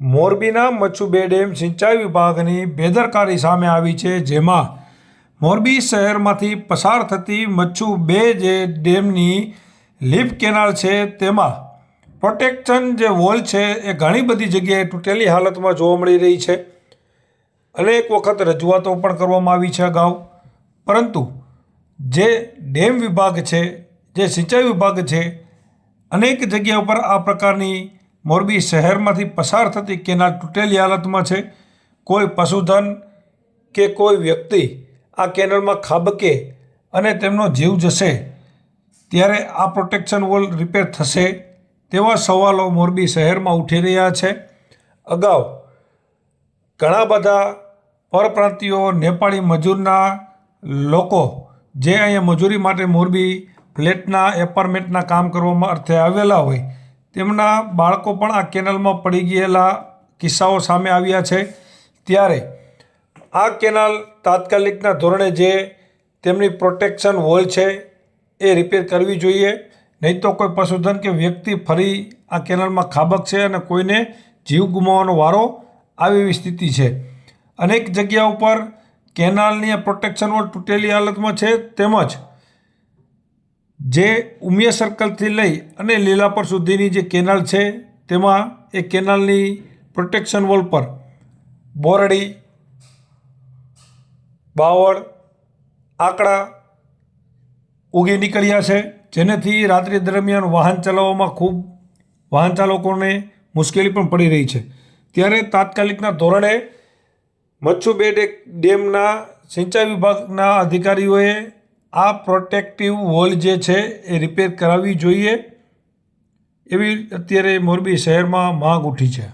મોરબીના મચ્છુબે ડેમ સિંચાઈ વિભાગની બેદરકારી સામે આવી છે, જેમાં મોરબી શહેરમાંથી પસાર થતી મચ્છુ બે જે ડેમની લીફ કેનાલ છે, તેમાં પ્રોટેક્શન જે વોલ છે, એ ઘણી બધી જગ્યાએ તૂટેલી હાલતમાં જોવા મળી રહી છે. અનેક વખત રજૂઆતો પણ કરવામાં આવી છે અગાઉ. પરંતુ જે ડેમ વિભાગ છે, જે સિંચાઈ વિભાગ છે, અનેક જગ્યા ઉપર આ પ્રકારની મોરબી શહેરમાંથી પસાર થતી કેનાલ તૂટેલી હાલતમાં છે. કોઈ પશુધન કે કોઈ વ્યક્તિ આ કેનાલમાં ખાબકે અને તેમનો જીવ જશે, ત્યારે આ પ્રોટેક્શન વોલ રિપેર થશે તેવા સવાલો મોરબી શહેરમાં ઉઠી રહ્યા છે. અગાઉ ઘણા બધા પરપ્રાંતિઓ નેપાળી મજૂરના લોકો જે અહીંયા મજૂરી માટે મોરબી ફ્લેટના, એપાર્ટમેન્ટના કામ કરવામાં અર્થે આવેલા હોય તેમના બાળકો પણ આ કેનાલમાં પડી ગયેલા કિસ્સાઓ સામે આવ્યા છે. ત્યારે આ કેનાલ તાત્કાલિકના ધોરણે જે તેમની પ્રોટેક્શન વોલ છે એ રિપેર કરવી જોઈએ. નહીં તો કોઈ પશુધન કે વ્યક્તિ ફરી આ કેનાલમાં ખાબકશે અને કોઈને જીવ ગુમાવવાનો વારો આવે એવી સ્થિતિ છે. અનેક જગ્યા ઉપર કેનાલની પ્રોટેક્શન વોલ તૂટેલી હાલતમાં છે. તેમજ જે ઉમિયા સર્કલથી લઈ અને લીલાપર સુધીની જે કેનાલ છે, તેમાં એ કેનાલની પ્રોટેક્શન વોલ પર બોરડી, બાવળ, આંકડા ઉગી નીકળ્યા છે, જેનાથી રાત્રિ દરમિયાન વાહન ચલાવવામાં ખૂબ વાહન ચાલકોને મુશ્કેલી પણ પડી રહી છે. ત્યારે તાત્કાલિકના ધોરણે મચ્છુબે ડે ડેમના સિંચાઈ વિભાગના અધિકારીઓએ આ પ્રોટેક્ટિવ વોલ જે છે એ રિપેર કરાવવી જોઈએ એવી અત્યારે મોરબી શહેરમાં માંગ ઉઠી છે.